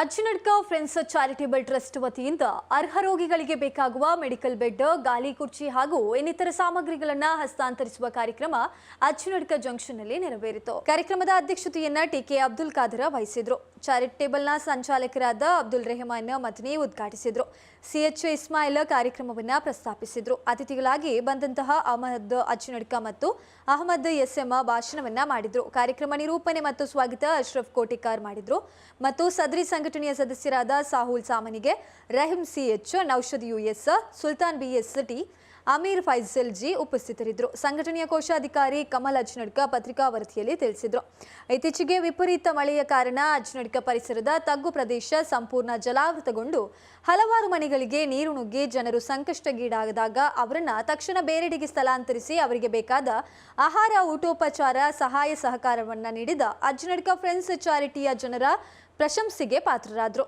ಅಜ್ಜಿನಡ್ಕ friends charitable trust ವತಿಯಿಂದ ಅರ್ಹ ರೋಗಿಗಳಿಗೆ ಬೇಕಾಗುವ ಮೆಡಿಕಲ್ ಬೆಡ್, ಗಾಲಿ ಕುರ್ಚಿ ಹಾಗೂ ಇನ್ನಿತರ ಸಾಮಗ್ರಿಗಳನ್ನ ಹಸ್ತಾಂತರಿಸುವ ಕಾರ್ಯಕ್ರಮ ಅಜ್ಜಿನಡ್ಕ ಜಂಕ್ಷನ್ನಲ್ಲಿ ನೆರವೇರಿತು. ಕಾರ್ಯಕ್ರಮದ ಅಧ್ಯಕ್ಷತೆಯನ್ನ ಟಿಕೆ ಅಬ್ದುಲ್ ಖಾದರ ವಹಿಸಿದ್ರು. ಚಾರಿಟೇಬಲ್ನ ಸಂಚಾಲಕರಾದ ಅಬ್ದುಲ್ ರೆಹಮಾನ್ ಮದ್ನಿ ಉದ್ಘಾಟಿಸಿದ್ರು. ಸಿಎಚ್ ಇಸ್ಮಾಯಿಲ್ ಕಾರ್ಯಕ್ರಮವನ್ನ ಪ್ರಸ್ತಾಪಿಸಿದ್ರು. ಅತಿಥಿಗಳಾಗಿ ಬಂದಂತಹ ಅಹಮದ್ ಅಜ್ಜಿನಡ್ಕ ಮತ್ತು ಅಹಮದ್ ಎಸ್ಎಂ ಭಾಷಣವನ್ನ ಮಾಡಿದ್ರು. ಕಾರ್ಯಕ್ರಮ ನಿರೂಪಣೆ ಮತ್ತು ಸ್ವಾಗತ ಅಶ್ರಫ್ ಕೋಟಿಕಾರ್ ಮಾಡಿದ್ರು. ಮತ್ತು ಸದ್ರಿ ಸಂಘಟನೆಯ ಸದಸ್ಯರಾದ Sahul ಸಾಮನಿಗೆ Rahim CH Noushad US Sultan BS T Ameer Faisal G ಉಪಸ್ಥಿತರಿದ್ದರು. ಸಂಘಟನೆಯ ಕೋಶಾಧಿಕಾರಿ ಕಮಲ್ ಅಜ್ನಡ್ಕ ಪತ್ರಿಕಾ ವರದಿಯಲ್ಲಿ ತಿಳಿಸಿದರು. ಇತ್ತೀಚೆಗೆ ವಿಪರೀತ ಮಳೆಯ ಕಾರಣ ಅಜ್ನಡ್ಕ ಪರಿಸರದ ತಗ್ಗು ಪ್ರದೇಶ ಸಂಪೂರ್ಣ ಜಲಾವೃತಗೊಂಡು ಹಲವಾರು ಮನೆಗಳಿಗೆ ನೀರು ನುಗ್ಗಿ ಜನರು ಸಂಕಷ್ಟಗೀಡಾದಾಗ ಅವರನ್ನ ತಕ್ಷಣ ಬೇರೆಡೆಗೆ ಸ್ಥಳಾಂತರಿಸಿ ಅವರಿಗೆ ಬೇಕಾದ ಆಹಾರ, ಊಟೋಪಚಾರ, ಸಹಾಯ ಸಹಕಾರವನ್ನ ನೀಡಿದ ಅಜ್ನಡ್ಕ ಫ್ರೆಂಡ್ಸ್ ಚಾರಿಟಿಯ ಜನರ ಪ್ರಶಂಸೆಗೆ ಪಾತ್ರರಾದರು.